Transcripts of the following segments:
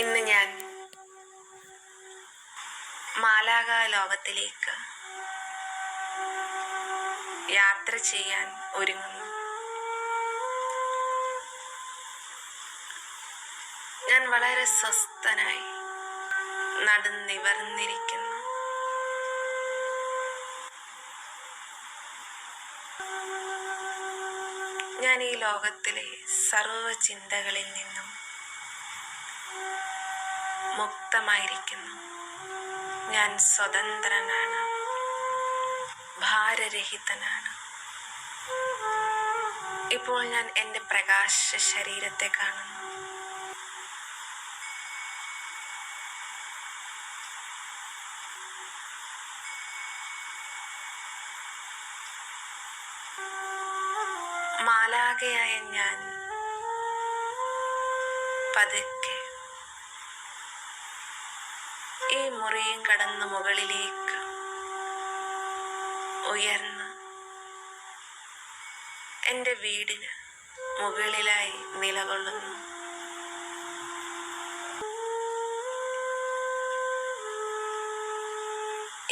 ഇന്ന് ഞാൻ മാലാക ലോകത്തിലേക്ക് യാത്ര ചെയ്യാൻ ഒരുങ്ങുന്നു. ഞാൻ വളരെ സ്വസ്ഥനായി നടന്നിവർന്നിരിക്കുന്നു ഞാൻ ഈ ലോകത്തിലെ സർവ ചിന്തകളിൽ നിന്നും മുക്തമായിരിക്കുന്നു. ഞാൻ സ്വതന്ത്രനാണ്. ഭാരരഹിതനാണ്. ഇപ്പോൾ ഞാൻ എന്റെ പ്രകാശ ശരീരത്തെ കാണുന്നു. മാലാകയായ ഞാൻ പതുക്കെ ഈ മുറിയും കടന്ന് മുകളിലേക്ക് ഉയർന്ന് എന്റെ വീടിന് മുകളിലായി നിലകൊള്ളുന്നു.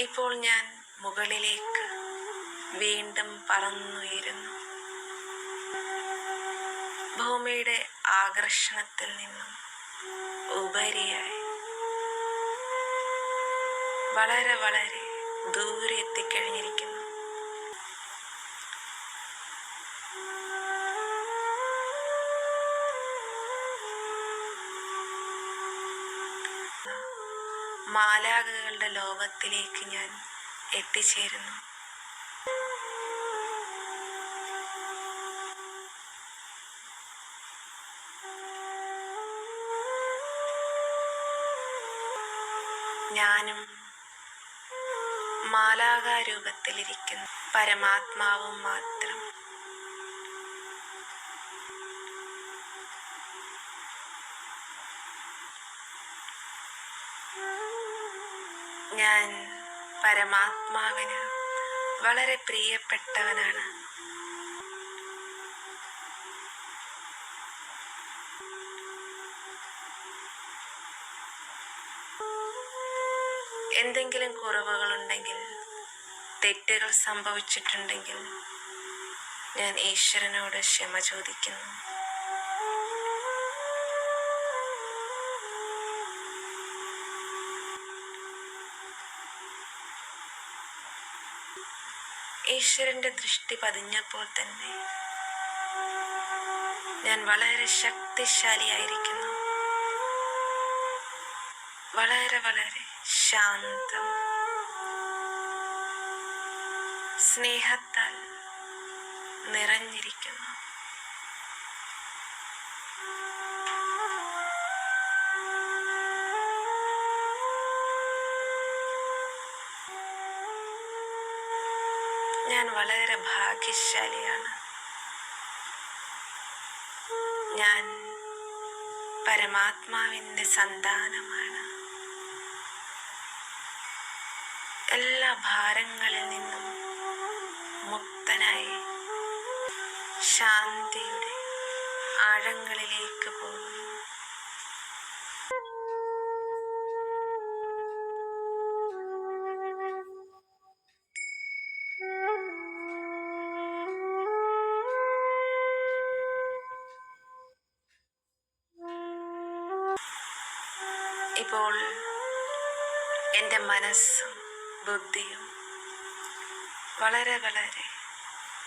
ഇപ്പോൾ ഞാൻ മുകളിലേക്ക് വീണ്ടും പറന്നുയരുന്നു. ഭൂമിയുടെ ആകർഷണത്തിൽ നിന്നും ഉപരിയായി വളരെ വളരെ ദൂരെ എത്തിക്കഴിഞ്ഞിരിക്കുന്നു. മാലാകകളുടെ ലോകത്തിലേക്ക് ഞാൻ എത്തിച്ചേരുന്നു. ഞാനും മാലാകാരൂപത്തിലിരിക്കുന്നു പരമാത്മാവും മാത്രം. ഞാൻ പരമാത്മാവിന് വളരെ പ്രിയപ്പെട്ടവനാണ്. എന്തെങ്കിലും കുറവുകളുണ്ടെങ്കിൽ തെറ്റുകൾ സംഭവിച്ചിട്ടുണ്ടെങ്കിൽ ഞാൻ ഈശ്വരനോട് ക്ഷമ ചോദിക്കുന്നു. ഈശ്വരന്റെ ദൃഷ്ടി പതിഞ്ഞപ്പോൾ തന്നെ ഞാൻ വളരെ ശക്തിശാലിയായിരിക്കുന്നു. വളരെ വളരെ ശാന്തം. സ്നേഹത്താൽ നിറഞ്ഞിരിക്കുന്നു. ഞാൻ വളരെ ഭാഗ്യശാലിയാണ്. ഞാൻ പരമാത്മാവിന്റെ സന്താനമാണ്. എല്ലാ ഭാരങ്ങളിൽ നിന്നും മുക്തനായി ശാന്തിയുടെ ആഴങ്ങളിലേക്ക് പോകുന്നു. ഇപ്പോൾ എന്റെ മനസ്സും ബുദ്ധിയും വളരെ വളരെ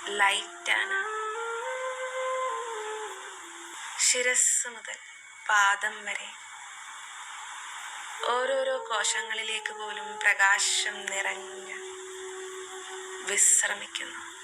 ലൈറ്റാണ് ശിരസ് മുതൽ പാദം വരെ. ഓരോരോ കോശങ്ങളിലേക്ക് പോലും പ്രകാശം നിറഞ്ഞ് വിശ്രമിക്കുന്നു.